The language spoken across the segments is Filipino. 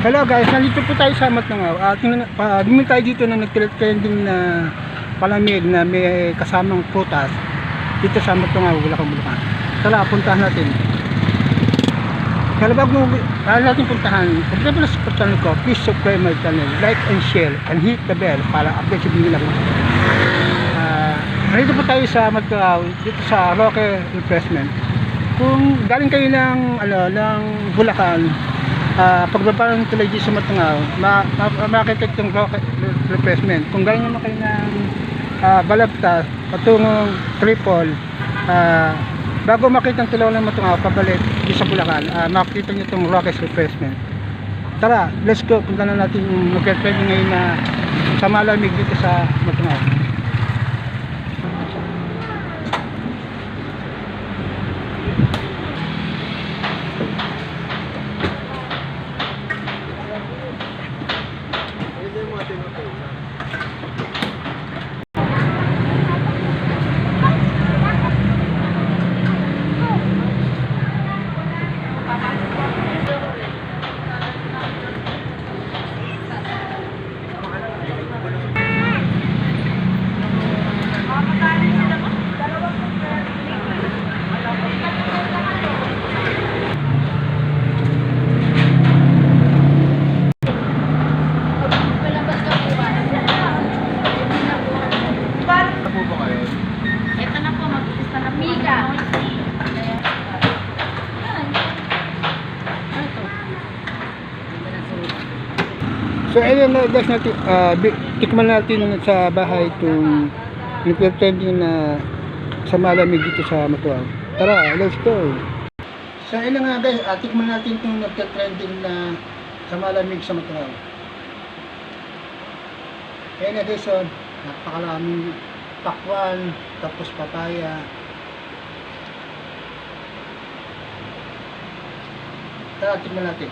Hello guys, nandito po tayo sa Matnangaw. Uh, tingnan, pa, bumili tayo dito na nag-trending na palamig na may kasamang prutas dito sa Matnangaw, Bulacan, Bulacan. Tara, puntahan natin. Kaya bago bago natin puntahan, kung na pala sa channel ko, please subscribe my channel, like and share, and hit the bell para update sa video na uh, Nandito po tayo sa Matnangaw, dito sa Roque Refreshment. Kung galing kayo ng, ano, ng Bulacan, uh, pagbaba ng tulay sa Matungaw, ma ma makikita yung replacement. Kung galing naman kayo ng uh, Balagtas, patungong Tripol, uh, bago makita ang tulay ng Matungaw, pabalik dito sa Bulacan, uh, makikita nyo itong rocket replacement. Tara, let's go. Punta na natin yung mag-training ngayon na sa malamig dito sa Matungaw. Ito na po, mag-umpisa na po. Miga. So ayun na guys natin, uh, tikman natin sa bahay itong nagpe-trending na sa malamig dito sa Matuaw. Tara, let's go! So ayun na nga guys, uh, tikman natin itong nagpe-trending na sa malamig sa Matuaw. Ayun na guys, so, napakaraming pakwan, tapos papaya. Tara, tikman natin.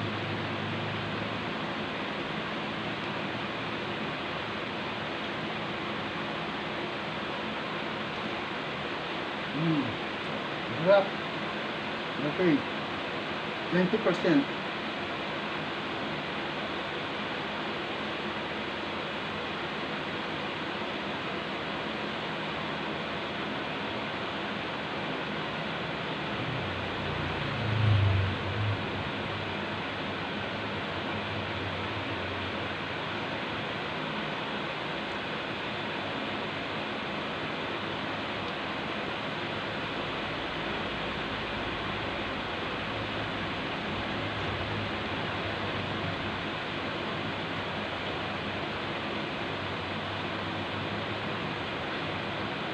Mm. Sarap. Okay. 20%.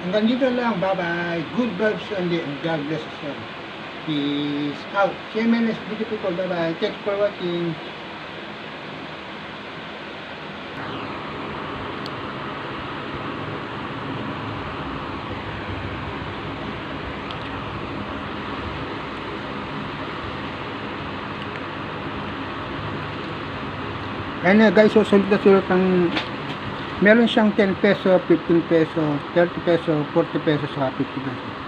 Hanggang dito lang. Bye-bye. Good vibes only and God bless us all. Peace out. CMNS beautiful people. Bye-bye. Thanks for watching. Ayan na guys, so sulit na sulit ang meron siyang 10 peso, 15 peso, 30 peso, 40 peso, saka 50 peso.